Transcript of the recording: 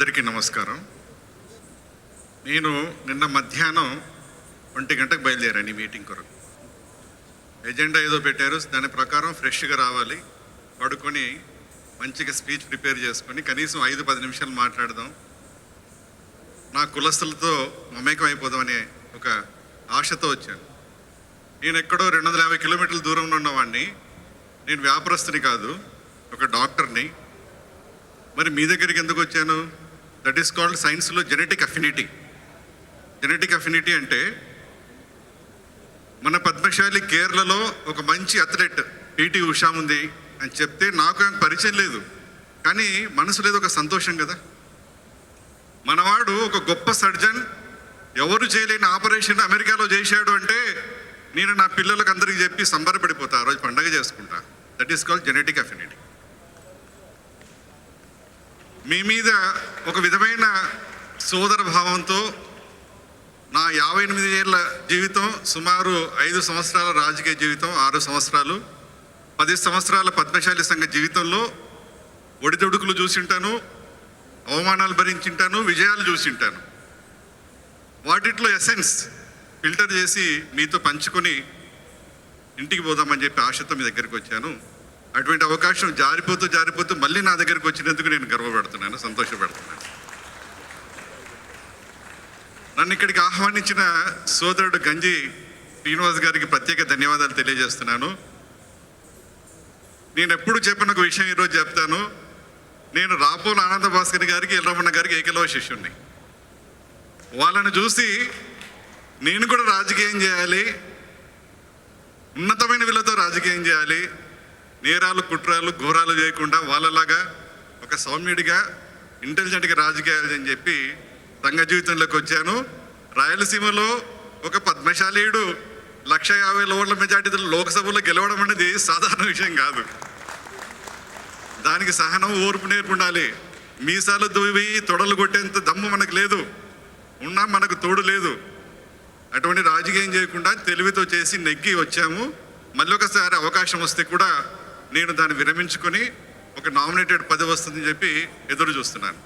అందరికీ నమస్కారం. నేను నిన్న మధ్యాహ్నం ఒంటి గంటకు బయలుదేరాను ఈ మీటింగ్ కొరకు. ఎజెండా ఏదో పెట్టారు దాని ప్రకారం ఫ్రెష్గా రావాలి. పడుకొని మంచిగా స్పీచ్ ప్రిపేర్ చేసుకొని కనీసం ఐదు పది నిమిషాలు మాట్లాడదాం. నా కులస్తులతో మమేకం అయిపోదామనే ఒక ఆశతో వచ్చాను. నేను ఎక్కడో రెండు వందల యాభై కిలోమీటర్ల దూరంలో ఉన్నవాడిని నేను వ్యాపారస్తుని కాదు ఒక డాక్టర్ని. మరి మీ దగ్గరికి ఎందుకు వచ్చాను? దట్ ఈస్ కాల్డ్ సైన్స్లో జెనెటిక్ అఫినిటీ జెనెటిక్ అఫినిటీ అంటే మన పద్మశాలి కేరళలో ఒక మంచి అథ్లెట్ పీటీ ఉషా ఉంది అని చెప్తే నాకు ఆమె పరిచయం లేదు. కానీ మనసు లేదు ఒక సంతోషం కదా. మనవాడు ఒక గొప్ప సర్జన్ ఎవరు చేయలేని ఆపరేషన్ అమెరికాలో చేశాడు అంటే నేను నా పిల్లలకు అందరికీ చెప్పి సంబరపడిపోతా ఆ రోజు పండగ చేసుకుంటా. That is called genetic affinity మీ మీద ఒక విధమైన సోదర భావంతో నా యాభై ఎనిమిది ఏళ్ళ జీవితం సుమారు ఐదు సంవత్సరాల రాజకీయ జీవితం ఆరు సంవత్సరాలు. పది సంవత్సరాల పద్మశాలి సంఘ జీవితంలో ఒడిదొడుకులు చూసింటాను అవమానాలు భరించింటాను విజయాలు చూసింటాను. వాటిట్లో ఎసెన్స్ ఫిల్టర్ చేసి మీతో పంచుకొని ఇంటికి పోదామని చెప్పి ఆశతో మీ దగ్గరికి వచ్చాను. అటువంటి అవకాశం జారిపోతూ జారిపోతూ మళ్ళీ నా దగ్గరికి వచ్చినందుకు నేను గర్వపడుతున్నాను సంతోషపడుతున్నాను. నన్ను ఇక్కడికి ఆహ్వానించిన సోదరుడు గంజి శ్రీనివాస్ గారికి ప్రత్యేక ధన్యవాదాలు తెలియజేస్తున్నాను. నేను ఎప్పుడు చెప్పిన ఒక విషయం ఈరోజు చెప్తాను. నేను రాపోలు ఆనంద భాస్కర్ గారికి ఎల్లరమణ గారికి ఏకలవ శిష్యుణ్ణి. వాళ్ళని చూసి నేను కూడా రాజకీయం చేయాలి ఉన్నతమైన విలువతో రాజకీయం చేయాలి నేరాలు కుట్రాలు ఘోరాలు చేయకుండా వాళ్ళలాగా ఒక సౌమ్యుడిగా ఇంటెలిజెంట్గా రాజకీయాలు అని చెప్పి రంగ జీవితంలోకి వచ్చాను. రాయలసీమలో ఒక పద్మశాలీయుడు లక్ష యాభై ఓట్ల మెజార్టీతో లోక్సభలో గెలవడం అనేది సాధారణ విషయం కాదు. దానికి సహనం ఓర్పు నేర్పు ఉండాలి మీసాలు దూవి తొడలు కొట్టేంత దమ్ము మనకు లేదు. ఉన్నా మనకు తోడు లేదు. అటువంటి రాజకీయం చేయకుండా తెలివితో చేసి నెగ్గి వచ్చాము. మళ్ళీ ఒకసారి అవకాశం వస్తే కూడా నేను దాన్ని విరమించుకొని ఒక నామినేటెడ్ పదవి వస్తుందని చెప్పి ఎదురు చూస్తున్నాను.